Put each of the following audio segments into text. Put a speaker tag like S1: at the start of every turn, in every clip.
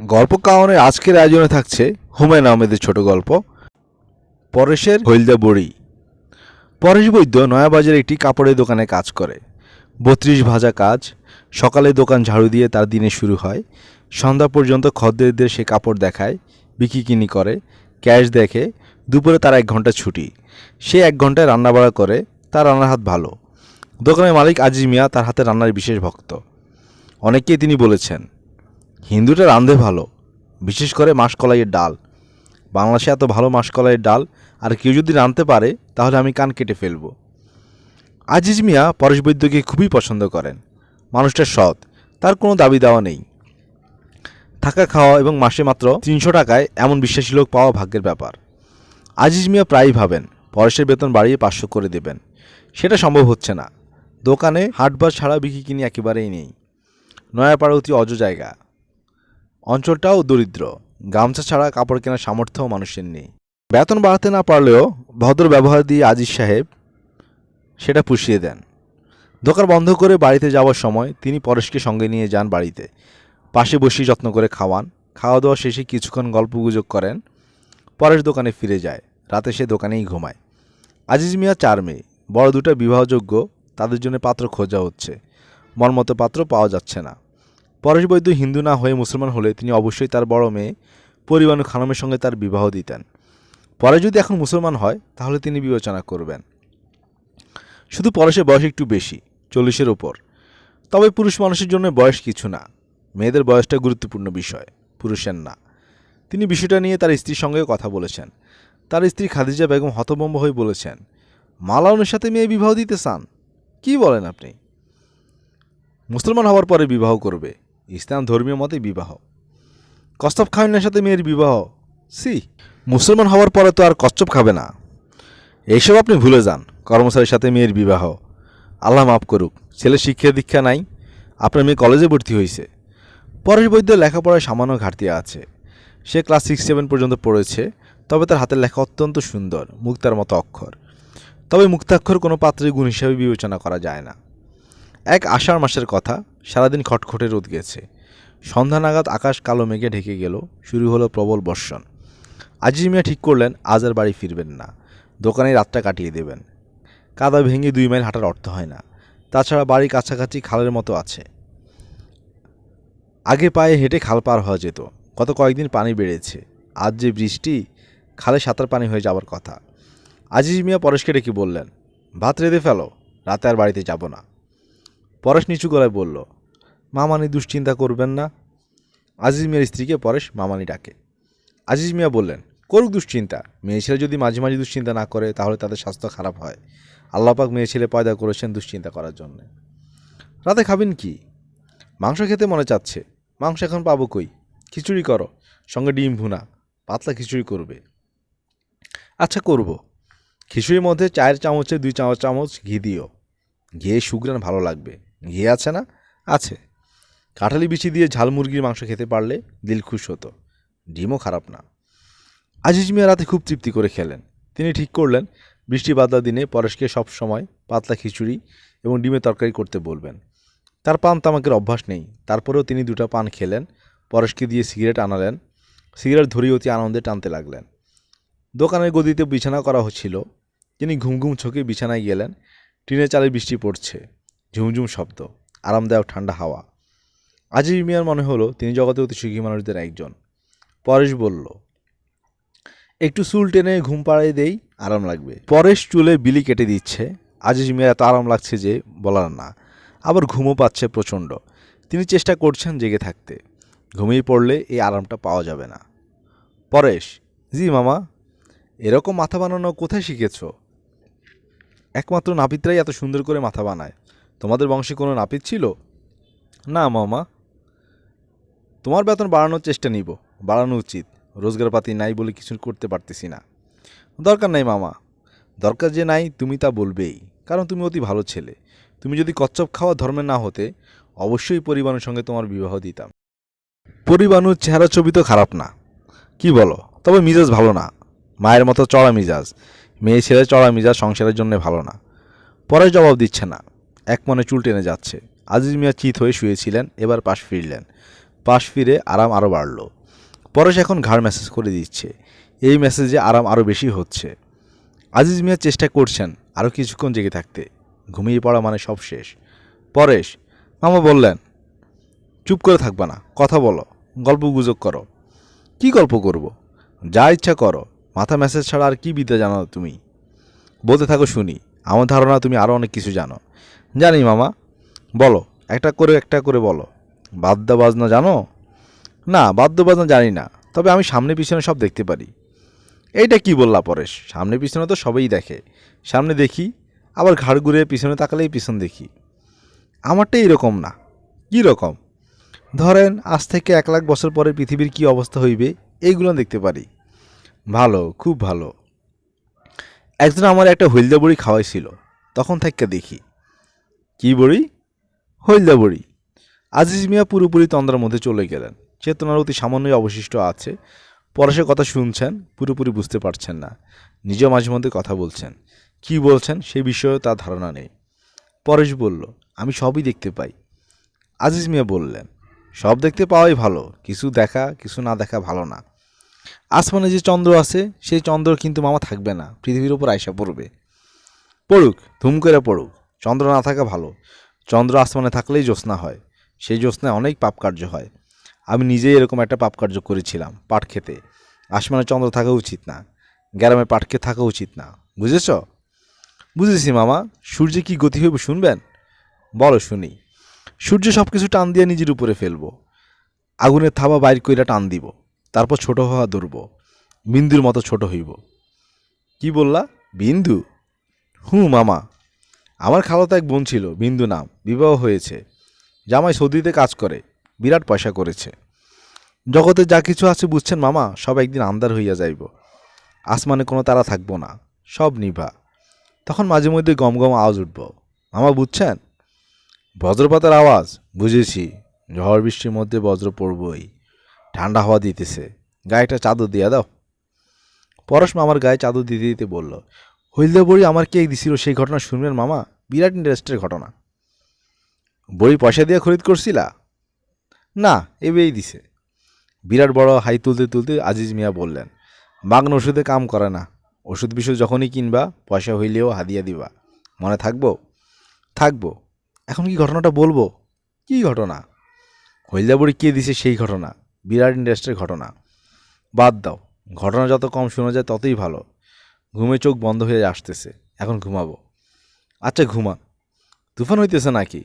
S1: গল্প কাহনের আজকের আয়োজনে থাকছে হুমায়ুন আহমেদের ছোট গল্প, পরেশের হইলদা বড়ি। পরেশ বৈদ্য নয়াবাজারে একটি কাপড়ের দোকানে কাজ করে। বত্রিশ ভাজা কাজ, সকালে দোকান ঝাড়ু দিয়ে তার দিনে শুরু হয়। সন্ধ্যা পর্যন্ত খদ্দেরদের সে কাপড় দেখায়, বিক্রি কিনি করে, ক্যাশ দেখে, দুপুরে তার এক ঘণ্টা ছুটি। সে এক ঘন্টায় রান্নাবাড়া করে, তার রান্নার হাত ভালো। দোকানের মালিক আজিজ মিয়া তার হাতে রান্নার বিশেষ ভক্ত। অনেককেই তিনি বলেছেন হিন্দুটা রাঁধে ভালো, বিশেষ করে মাসকলাইয়ের ডাল। বাংলাদেশে এত ভালো মাসকলাইয়ের ডাল, আর কেউ যদি রাঁধতে পারে, তাহলে আমি কান কেটে ফেলব। আজিজ মিয়া পরেশ বৈদ্যকে খুবই পছন্দ করেন। মানুষটা সৎ, তার কোনো দাবি দেওয়া নেই। থাকা খাওয়া এবং মাসে মাত্র তিনশো টাকায় এমন বিশ্বাসী লোক পাওয়া ভাগ্যের ব্যাপার। আজিজ মিয়া প্রায়ই ভাবেন, পরেশের বেতন বাড়িয়ে পাঁচশো করে দেবেন। সেটা সম্ভব হচ্ছে না। দোকানে হাটবার ছাড়া বিক্রি কিনি একেবারেই নেই। নয়াপাড়া অতি অজ জায়গা। অঞ্চলটাও দরিদ্র। গামছা ছাড়া কাপড় কেনার সামর্থ্য মানুষের নেই। বেতন বাড়াতে না পারলেও ভদ্র ব্যবহার দিয়ে আজিজ সাহেব সেটা পুষিয়ে দেন। দোকান বন্ধ করে বাড়িতে যাওয়ার সময় তিনি পরেশকে সঙ্গে নিয়ে যান বাড়িতে। পাশে বসেই যত্ন করে খাওয়ান। খাওয়া দাওয়া শেষে কিছুক্ষণ গল্পগুজব করেন। পরেশ দোকানে ফিরে যায়। রাতে সে দোকানেই ঘুমায়। আজিজ মিয়া চার মেয়ে। বড় দুটো বিবাহযোগ্য। তাদের জন্য পাত্র খোঁজা হচ্ছে। মনমতো পাত্র পাওয়া যাচ্ছে না। পরেশ বৈদ্য হিন্দু না হয়ে মুসলমান হলে তিনি অবশ্যই তার বড় মেয়ে পরিবানু খানমের সঙ্গে তার বিবাহ দিতেন। পরে যদি এখন মুসলমান হয়, তাহলে তিনি বিবেচনা করবেন। শুধু পরেশের বয়স একটু বেশি, চল্লিশের ওপর। তবে পুরুষ মানুষের জন্য বয়স কিছু না। মেয়েদের বয়সটা গুরুত্বপূর্ণ বিষয়, পুরুষের না। তিনি বিষয়টা নিয়ে তার স্ত্রীর সঙ্গেও কথা বলেছেন। তার স্ত্রী খাদিজা বেগম হতভম্ব হয়ে বলেছেন মালাউনের সাথে মেয়ে বিবাহ দিতে চান? কি বলেন আপনি? মুসলমান হওয়ার পরে বিবাহ করবে। ইসলাম ধর্মীয় মতে বিবাহ। কস্তব খাওয়ানোর সাথে মেয়ের বিবাহ। সি, মুসলমান হওয়ার পরে তো আর কচ্ছপ খাবে না। এইসব আপনি ভুলে যান, কর্মচারীর সাথে মেয়ের বিবাহ। আল্লাহ মাফ করুক, ছেলে শিক্ষা দীক্ষা নাই, আপনার মেয়ে কলেজে ভর্তি হয়েছে পরেশ বৈদ্য লেখাপড়ায় সামান্য ঘাটতি আছে। সে ক্লাস সিক্স, সেভেন পর্যন্ত পড়েছে, তবে তার হাতের লেখা অত্যন্ত সুন্দর, মুক্তার মতো অক্ষর। তবে মুক্তাক্ষর কোনো পাত্রের গুণ হিসাবে বিবেচনা করা যায় না। এক আষাঢ় মাসের কথা সারাদিন খটখটে রোদ গেছে। সন্ধ্যা নাগাদ আকাশ কালো মেঘে ঢেকে গেল, শুরু হলো প্রবল বর্ষণ। আজিজ মিয়া ঠিক করলেন, আজ আর বাড়ি ফিরবেন না। দোকানে রাতটা কাটিয়ে দেবেন। কাদা ভেঙে দুই মাইল হাঁটার অর্থ হয় না। তাছাড়া বাড়ির কাছাকাছি খালের মতো আছে। আগে পায়ে হেঁটে খাল পার হওয়া যেত। গত কয়েকদিন পানি বেড়েছে। আজ যে বৃষ্টি, খালে সাঁতার পানি হয়ে যাওয়ার কথা। আজিজ মিয়া পরেশকে ডেকে বললেন, ভাত রেঁধে ফেলো, রাতে আর বাড়িতে যাব না। পরেশ নিচু গলায় বলল মামানি দুশ্চিন্তা করবেন না। আজিজ মিয়ার স্ত্রীকে পরেশ মামানি ডাকে। আজিজ মিয়া বললেন, করুক দুশ্চিন্তা। মেয়ে ছেলে যদি মাঝে মাঝে দুশ্চিন্তা না করে, তাহলে তাদের স্বাস্থ্য খারাপ হয়। আল্লাপাক মেয়ে ছেলে পয়দা করেছেন দুশ্চিন্তা করার জন্য। রাতে খাবেন কি? মাংস খেতে মনে চাচ্ছে। মাংস এখন পাবো কই? খিচুড়ি করো। সঙ্গে ডিম ভুনা। পাতলা খিচুড়ি করবে। আচ্ছা করব। খিচুড়ির মধ্যে চায়ের চামচে দুই চামচ চামচ ঘি দিও। ঘিয়ে সুগ্রান ভালো লাগবে। ঘি আছে না? আছে। কাঁঠালি বিচি দিয়ে ঝাল মুরগির মাংস খেতে পারলে দিল খুশ হতো। ডিমও খারাপ না। আজিজ মিয়া রাতে খুব তৃপ্তি করে খেলেন। তিনি ঠিক করলেন, বৃষ্টি বাদলা দিনে পরেশকে সব সময় পাতলা খিচুড়ি এবং ডিমের তরকারি করতে বলবেন। তার পান তামাকের অভ্যাস নেই। তারপরেও তিনি দুটো পান খেলেন, পরেশকে দিয়ে সিগারেট আনালেন, সিগারেট ধরিয়ে অতি আনন্দে টানতে লাগলেন। দোকানের গদিতে বিছানা করা হচ্ছিল তিনি ঘুম ঘুম চোখে বিছানায় গেলেন। টিনের চালে বৃষ্টি পড়ছে। ঝুমঝুম শব্দ, আরামদায়ক ঠান্ডা হাওয়া। আজিজ মিয়ার মনে হলো তিনি জগতে অতি সুখী মানুষদের একজন। পরেশ বলল, একটু চুল টেনে ঘুম পাড়াই দেই, আরাম লাগবে। পরেশ চুলে বিলি কেটে দিচ্ছে। আজিজ মিয়ার এত আরাম লাগছে যে বলার না। আবার ঘুমও পাচ্ছে প্রচণ্ড। তিনি চেষ্টা করছেন জেগে থাকতে। ঘুমিয়ে পড়লে এই আরামটা পাওয়া যাবে না। পরেশ, জি মামা, এরকম মাথা বানানো কোথায় শিখেছ? একমাত্র নাপিতরাই এত সুন্দর করে মাথা বানায়। তোমাদের বংশে কোনো নাপিত ছিল? না মামা তোমার বেতন বাড়ানোর চেষ্টা নিব, বাড়ানো উচিত। রোজগারপাতি নাই বলে কিছু করতে পারতেছি না। দরকার নাই মামা। দরকার যে নাই, তুমি তা বলবেই, কারণ তুমি অতি ভালো ছেলে। তুমি যদি কচ্ছপ খাওয়া ধর্মে না হতে, অবশ্যই পরিবারের সঙ্গে তোমার বিবাহ দিতাম। পরিবানুর চেহারা ছবি তো খারাপ না। কি বলো? তবে মিজাজ ভালো না। মায়ের মতো চড়া মিজাজ। মেয়ে ছেলে চড়া মিজাজ সংসারের জন্য ভালো না। পরে জবাব দিচ্ছে না। এক মনে চুল টেনে যাচ্ছে। আজিজ মিয়া চিত হয়ে শুয়েছিলেন, এবার পাশ ফিরলেন। পাশ ফিরে আরাম আরও বাড়ল। পরেশ এখন ঘাড় মেসেজ করে দিচ্ছে। এই মেসেজে আরাম আরও বেশি হচ্ছে। আজিজ মিয়া চেষ্টা করছেন আরও কিছুক্ষণ জেগে থাকতে। ঘুমিয়ে পড়া মানে সব শেষ। পরেশ, মামা বললেন, চুপ করে থাকবা না, কথা বলো, গল্প গুজব করো। কি গল্প করব? যা ইচ্ছা করো। মাথা মেসেজ ছাড়া আর কি বিদ্যা জানো তুমি? বলতে থাকো, শুনি। আমার ধারণা তুমি আরও অনেক কিছু জানো। জানি মামা, বলো, একটা করে একটা করে বলো। বাদ্য বাজনা জানো? না বাদ্য বাজনা জানি না, তবে আমি সামনে পিছনে সব দেখতে পারি। এইটা কি বললা পরেশ? সামনে পিছনে তো সবাই দেখে। সামনে দেখি, আবার ঘাড় ঘুরে পিছনে তাকালেই পিছন দেখি। আমারটা এরকম না। কী রকম? ধরেন, আজ থেকে এক লাখ বছর পরে পৃথিবীর কি অবস্থা হইবে, এইগুলো দেখতে পারি। ভালো, খুব ভালো। একজন আমার একটা হলদা বড়ি খাওয়াইছিল তখন থেকে দেখি। কি বড়ি? হলদা বড়ি। আজিজ মিয়া পুরোপুরি তন্দ্রার মধ্যে চলে গেলেন। চেতনার অতি সামান্যই অবশিষ্ট আছে। পরশের কথা শুনছেন, পুরোপুরি বুঝতে পারছেন না। নিজেও মাঝে মধ্যে কথা বলছেন। কি বলছেন সে বিষয়ে তার ধারণা নেই। পরেশ বলল, আমি সবই দেখতে পাই। আজিজ মিয়া বললেন, সব দেখতে পাওয়াই ভালো। কিছু দেখা, কিছু না দেখা ভালো না। আসমানে যে চন্দ্র আছে, সেই চন্দ্র কিন্তু মামা থাকবে না। পৃথিবীর ওপর আয়সা পড়বে। পড়ুক, ধুম করে পড়ুক। চন্দ্র না থাকা ভালো। চন্দ্র আসমানে থাকলেই জ্যোৎস্না হয়। সেই জ্যোৎস্নায় অনেক পাপ কার্য হয়। আমি নিজেই এরকম একটা পাপ কার্য করেছিলাম পাট খেতে। আসমানে চন্দ্র থাকা উচিত না। গ্রামে পাট খেতে থাকা উচিত না। বুঝেছ? বুঝেছি মামা। সূর্যে কি গতি হইব শুনবেন? বলো শুনি। সূর্য সব কিছু টান দিয়ে নিজের উপরে ফেলব। আগুনের থাবা বাইর কইরা টান দিব। তারপর ছোট হওয়া ধরব। বিন্দুর মতো ছোট হইব। কি বললা? বিন্দু? হুঁ মামা। আমার খালাতো এক বোন ছিল। বিন্দু নাম। বিবাহ হয়েছে। জামাই সৌদিতে কাজ করে, বিরাট পয়সা করেছে। জগতে যা কিছু আছে বুঝছেন মামা, সব একদিন আন্দার হইয়া যাইব। আসমানে কোনো তারা থাকব না, সব নিভা। তখন মাঝে মধ্যে গম গম আওয়াজ উঠব। মামা বুঝছেন? বজ্রপাতের আওয়াজ, বুঝেছি। ঝড় বৃষ্টির মধ্যে বজ্র পড়বই। ঠান্ডা হাওয়া দিতেছে। গায়েটা চাদর দিয়া দাও। পরশ মামার গায়ে চাদর দিতে দিতে বলল হইলদা বড়ি আমার কে দিছিল সেই ঘটনা শুনবেন মামা? বিরাট ইন্টারেস্টের ঘটনা। বড়ি পয়সা দিয়ে খরিদ করছিলা? না, এবেই দিছে। বিরাট বড় হাই তুলতে তুলতে আজিজ মিয়া বললেন বাগন ওষুধে কাম করে না। ওষুধ বিষুধ যখনই কিনবা, পয়সা হইলেও হাদিয়া দিবা। মনে থাকব? থাকব। এখন কি ঘটনাটা বলব? কি ঘটনা? হলদা বড়ি কে দিছে সেই ঘটনা? বিরাট ইন্ডাস্ট্রির ঘটনা। বাদ দাও। ঘটনা যত কম শোনা যায় ততই ভালো। ঘুমে চোখ বন্ধ হয়ে আসতেছে। এখন ঘুমাবো। আচ্ছা ঘুমা। তুফান হইতেছে নাকি?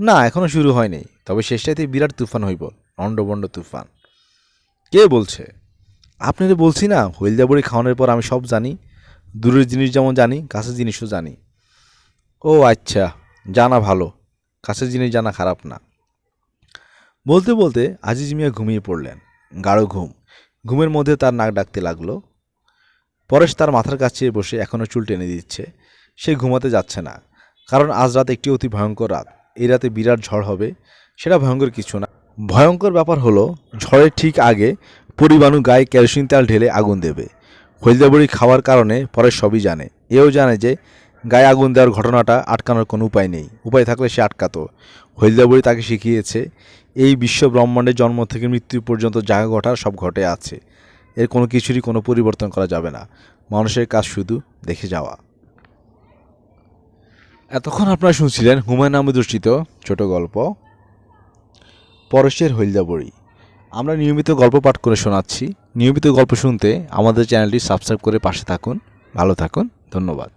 S1: না এখনও শুরু হয়নি। তবে শেষটাইতে বিরাট তুফান হইব, অন্ডবন্ড তুফান। কে বলছে? আপনারে বলছি না হলদা বড়ি খাওয়ানোর পর আমি সব জানি, দূরের জিনিস যেমন জানি কাছের জিনিসও জানি। ও আচ্ছা জানা ভালো কাছের জিনিস জানা খারাপ না। বলতে বলতে আজিজ মিয়া ঘুমিয়ে পড়লেন, গাঢ় ঘুম। ঘুমের মধ্যে তার নাক ডাকতে লাগল। পরেশ তার মাথার কাছে বসে এখনও চুল টেনে দিচ্ছে, সে ঘুমাতে যাচ্ছে না, কারণ আজ রাত একটি অতি ভয়ঙ্কর রাত। এই রাতে বিরাট ঝড় হবে, সেটা ভয়ঙ্কর কিছু না। ভয়ঙ্কর ব্যাপার হলো, ঝড়ের ঠিক আগে পরিবাণু গায়ে কেরোসিন তেল ঢেলে আগুন দেবে। হলদাবড়ি খাওয়ার কারণে পরে সবই জানে। এও জানে যে গায়ে আগুন দেওয়ার ঘটনাটা আটকানোর কোনো উপায় নেই। উপায় থাকলে সে আটকাতো। হলদাবড়ি তাকে শিখিয়েছে, এই বিশ্ব ব্রহ্মাণ্ডের জন্ম থেকে মৃত্যু পর্যন্ত যা ঘটার সব ঘটে আছে। এর কোনো কিছুরই কোনো পরিবর্তন করা যাবে না। মানুষের কাজ শুধু দেখে যাওয়া। এতক্ষণ আপনারা শুনছিলেন হুমায়ুন আহমেদ রচিত ছোট গল্প, পরশের হলদাবড়ি আমরা নিয়মিত গল্প পাঠ করে শোনাচ্ছি। নিয়মিত গল্প শুনতে আমাদের চ্যানেলটি সাবস্ক্রাইব করে পাশে থাকুন। ভালো থাকুন। ধন্যবাদ।